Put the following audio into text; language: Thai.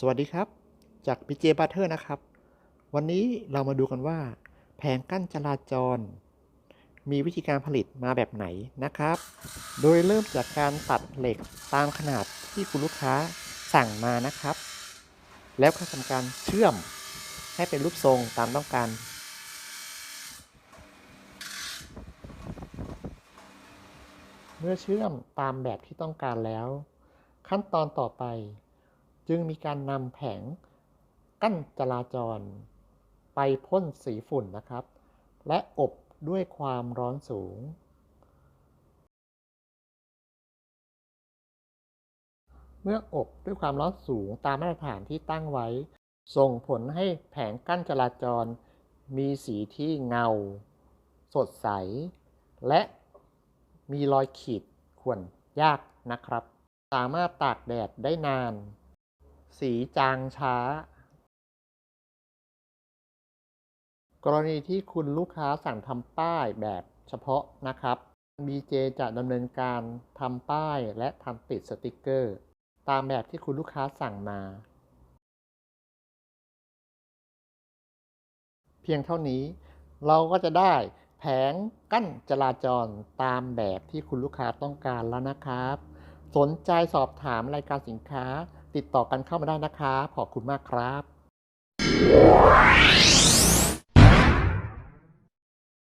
สวัสดีครับ จาก PJ Butter นะครับ วันนี้เรามาดูกันว่า แผงกั้นจราจร มีวิธีการผลิตมาแบบไหนนะครับ โดยเริ่มจากการตัดเหล็กตามขนาดที่คุณลูกค้าสั่งมานะครับ แล้วก็ทำการเชื่อมให้เป็นรูปทรงตามต้องการเมื่อเชื่อมตามแบบที่ต้องการแล้ว ขั้นตอนต่อไป จึงมีการนำแผงกั้นจราจร ไปพ่นสีฝุ่นนะครับ และอบด้วยความร้อนสูง เมื่ออบด้วยความร้อนสูงตามมาตรฐานที่ตั้งไว้ ส่งผลให้แผงกั้นจราจร มีสีที่เงา สดใส และมีรอยขีดข่วนยากนะครับ สามารถตากแดดได้นาน สีจางช้า กรณีที่คุณลูกค้าสั่งทำป้ายแบบเฉพาะนะครับ BJ จะดำเนินการทำป้ายและทำติดสติกเกอร์ ตามแบบที่คุณลูกค้าสั่งมา เพียงเท่านี้เราก็จะได้แผงกั้นจราจรตามแบบที่คุณลูกค้าต้องการแล้วนะครับ สนใจสอบถามรายการสินค้า ติดต่อกันเข้ามาได้นะคะ ขอบคุณมากครับ